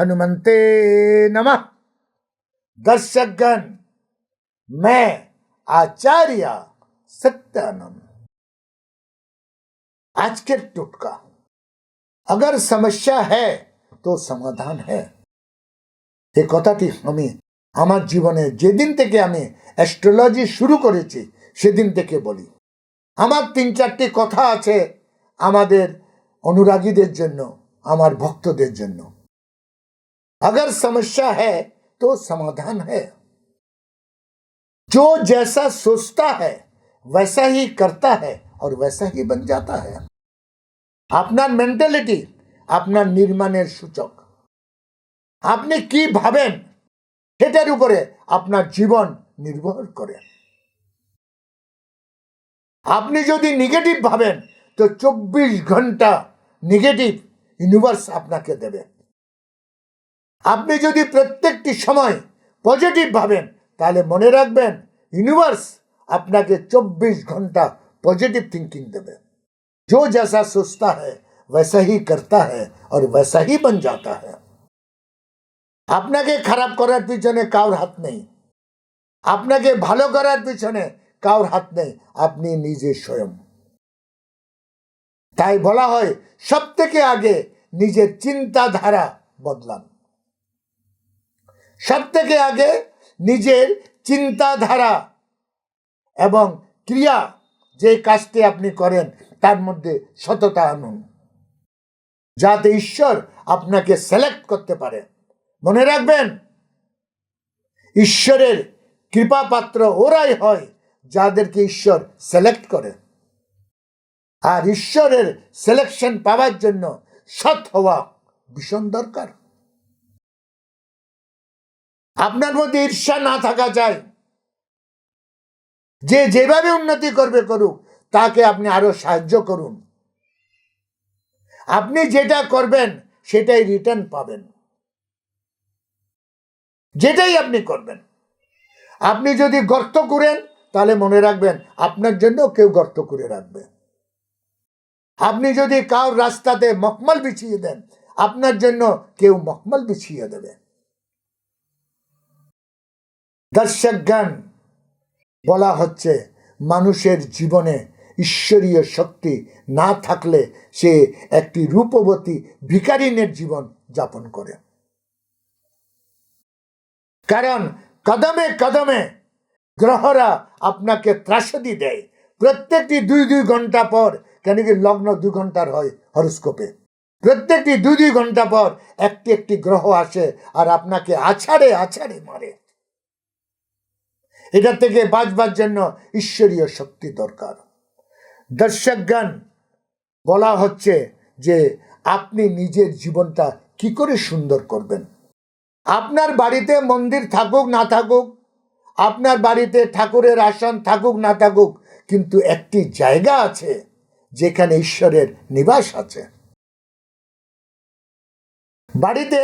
हनुमंते नमः दर्शकगण मैं आचार्य सत्यानंद आज के टुटका अगर समस्या है তো সমাধান হ্যাঁ এই কথাটি আমি আমার জীবনে যেদিন থেকে আমি অ্যাস্ট্রোলজি শুরু করেছি সেদিন থেকে বলি আমার তিন চারটি কথা আছে আমাদের অনুরাগীদের জন্য আমার ভক্তদের জন্য अगर समस्या है तो समाधान है जो जैसा सोचता है वैसा ही करता है और वैसा ही बन जाता है আপনার মেন্টালিটি আপনার নির্মাণের সূচক আপনি কি ভাবেন সেটার উপরে আপনার জীবন নির্ভর করে আপনি যদি নেগেটিভ ভাবেন তো চব্বিশ ঘন্টা নেগেটিভ ইউনিভার্স আপনাকে দেবে আপনি যদি প্রত্যেকটি সময় পজিটিভ ভাবেন তাহলে মনে রাখবেন ইউনিভার্স আপনাকে চব্বিশ ঘন্টা পজিটিভ থিঙ্কিং দেবে जो जैसा सोचता है वैसा ही करता है और वैसा ही बन जाता है আপনাকে খারাপ করার পিছনে কাউর হাত নেই আপনাকে ভালো করার পিছনে কাউর হাত নেই আপনি নিজে স্বয়ং তাই বলা হয় সব থেকে আগে নিজের চিন্তাধারা বদলান সব থেকে আগে নিজের চিন্তাধারা এবং ক্রিয়া যে কাজটি আপনি করেন, তার মধ্যে সততা আনুন। যাতে ঈশ্বর আপনাকে সিলেক্ট করতে পারে। মনে রাখবেন, ঈশ্বরের কৃপা পাত্র ওরাই হয় যাদেরকে ঈশ্বর সিলেক্ট করে। আর ঈশ্বরের সিলেকশন পাওয়ার জন্য সৎ হওয়া ভীষণ দরকার। আপনার মধ্যে ঈর্ষা না থাকা চাই। যে যেভাবে উন্নতি করবে করুক, তাকে আপনি আরও সাহায্য করুন। আপনি যেটা করবেন, সেটাই রিটার্ন পাবেন। যেটাই আপনি করবেন। আপনি যদি গর্ত করেন, তাহলে মনে রাখবেন, আপনার জন্য কেউ গর্ত করে রাখবে। আপনি যদি কার রাস্তাতে মকমল বিছিয়ে দেন, আপনার জন্য কেউ মকমল বিছিয়ে দেবে। দর্শকগণ, বলা হচ্ছে মানুষের জীবনে ঈশ্বরীয় শক্তি না থাকলে সে একটি রূপবতী ভিকারিনের জীবন যাপন করে। কারণ কদমে কদমে গ্রহরা আপনাকে ত্রাসদি দেয়। প্রত্যেকটি দুই দুই ঘণ্টা পর, কেন কি লগ্ন দুই ঘণ্টার হয় হরস্কোপে। প্রত্যেকটি দুই দুই ঘণ্টা পর একটি একটি গ্রহ আসে আর আপনাকে আছাড়ে আছাড়ে মারে। এটা থেকে বাঁচবার জন্য ঈশ্বরীয় শক্তি দরকার। দর্শকগণ, বলা হচ্ছে যে আপনি নিজের জীবনটা কি করে সুন্দর করবেন? আপনার বাড়িতে মন্দির থাকুক না থাকুক, আপনার বাড়িতে ঠাকুরের আসন থাকুক না থাকুক, কিন্তু একটি জায়গা আছে যেখানে ঈশ্বরের নিবাস আছে। বাড়িতে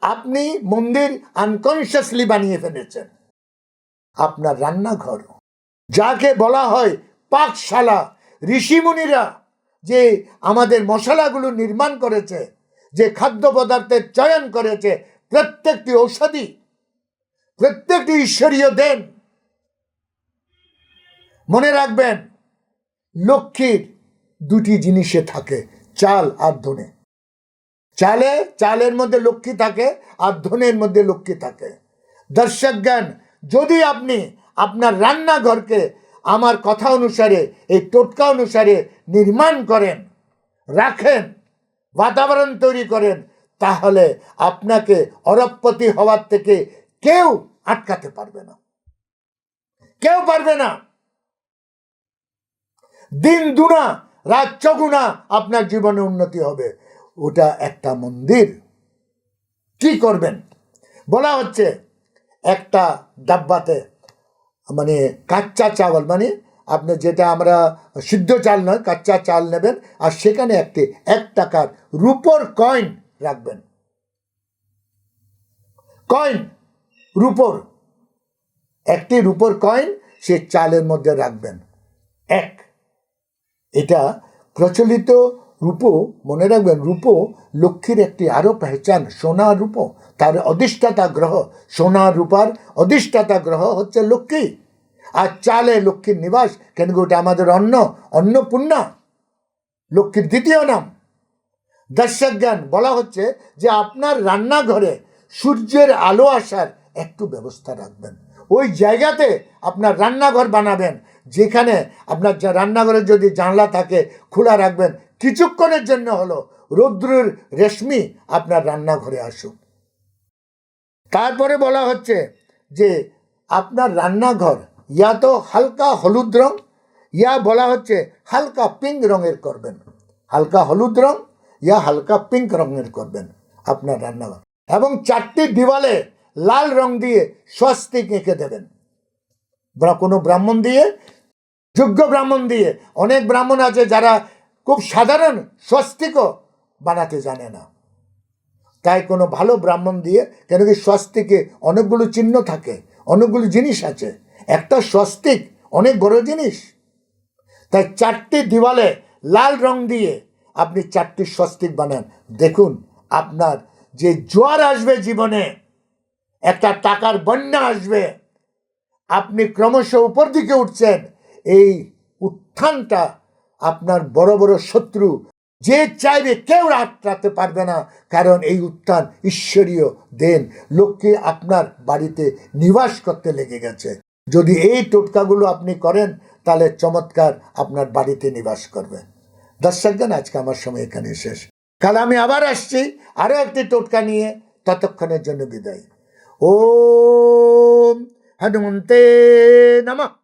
আপনি মন্দির আনকনসিয়াসলি বানিয়ে ফেলেছেন। আপনার রান্নাঘর। যাকে বলা হয় পাকশালা। ঋষিমুনিরা যে আমাদের মশলাগুলো নির্মাণ করেছে, যে খাদ্য পদার্থের চয়ন করেছে, প্রত্যেকটি ঔষধি প্রত্যেকটি ঈশ্বরীয় দেন। মনে রাখবেন, লক্ষ্মীর দুটি জিনিসে থাকে, চাল আর ধনে। চালে, চালের মধ্যে লক্ষ্মী থাকে আর ধনের মধ্যে লক্ষ্মী থাকে। দর্শক জ্ঞান যদি আপনি আপনার রান্নাঘরকে আমার কথা অনুসারে, এই টোটকা অনুসারে নির্মাণ করেন, রাখেন, বাতাবরণ তৈরি করেন, তাহলে আপনাকে অরবপতি হওয়ার থেকে কেউ আটকাতে পারবে না। কেউ পারবে না। দিন দুনা, রাত চগুনা আপনার জীবনে উন্নতি হবে। ওটা একটা মন্দির। কি করবেন? বলা হচ্ছে একটা ডাব্বাতে মানে কাচ্চা চাवल মানে আপনি যেটা আমরা সিদ্ধ চাল নয় কাচ্চা চাল নেবেন আর সেখানে একটি, এক টাকার রুপোর কয়েন রাখবেন। কয়েন, রুপোর। একটি রুপোর কয়েন সে চালের মধ্যে রাখবেন। এক, এটা প্রচলিত রূপো, মনে রাখবেন, রূপো লক্ষ্মীর একটি আরও পেহচান সোনা রূপো। তার অধিষ্ঠাতা গ্রহ সোনা রূপার অধিষ্ঠাতা গ্রহ হচ্ছে লক্ষ্মী। আর চালে লক্ষ্মীর নিবাস, কেন ওটা আমাদের অন্ন, অন্নপূর্ণা। লক্ষ্মীর দ্বিতীয় নাম। দর্শক জ্ঞান বলা হচ্ছে যে আপনার রান্নাঘরে সূর্যের আলো আসার একটু ব্যবস্থা রাখবেন। ওই জায়গাতে আপনার রান্নাঘর বানাবেন, যেখানে আপনার যা রান্নাঘরের যদি জানলা থাকে, খোলা রাখবেন কিছুক্ষণের জন্য হলো রৌদ্রের রেশমি আপনার রান্নাঘরে আসুক। তারপরে বলা হচ্ছে যে আপনার রান্নাঘর ইয়া তো হালকা হলুদ রং, ইয়া বলা হচ্ছে হালকা পিঙ্ক রঙের করবেন। হালকা হলুদ রং, ইয়া হালকা পিঙ্ক রঙের করবেন আপনার রান্নাঘর। এবং চারটি দিওয়ালে লাল রং দিয়ে স্বস্তিক এঁকে দেবেন। কোনো ব্রাহ্মণ দিয়ে, যোগ্য ব্রাহ্মণ দিয়ে, অনেক ব্রাহ্মণ আছে যারা খুব সাধারণ, স্বস্তিকও বানাতে জানে না। তাই কোনো ভালো ব্রাহ্মণ দিয়ে কেন কি স্বস্তিকে অনেকগুলো চিহ্ন থাকে, অনেকগুলো জিনিস আছে। একটা স্বস্তিক অনেক বড় জিনিস। তাই চারটি দিওয়ালে লাল রং দিয়ে আপনি চারটি স্বস্তিক বানান। দেখুন, আপনার যে জোয়ার আসবে জীবনে, একটা টাকার বন্যা আসবে, আপনি ক্রমশ উপর দিকে উঠছেন, এই উত্থানটা আপনার বড় বড় শত্রু যে চাইবে কেউ আটকাতে পারবে না। কারণ এই উত্থান ঈশ্বরীয় দেন। লোককে আপনার বাড়িতে নিবাস করতে লেগে গেছে। যদি এই টোটকাগুলো আপনি করেন, তাহলে চমৎকার আপনার বাড়িতে নিবাস করবে দর্শকগণ আজকে আমার সময় এখানে শেষ। কাল আমি আবার আসছি আরও একটি টোটকা নিয়ে। ততক্ষণের জন্য বিদায়। ও হনুমন্তে নমঃ।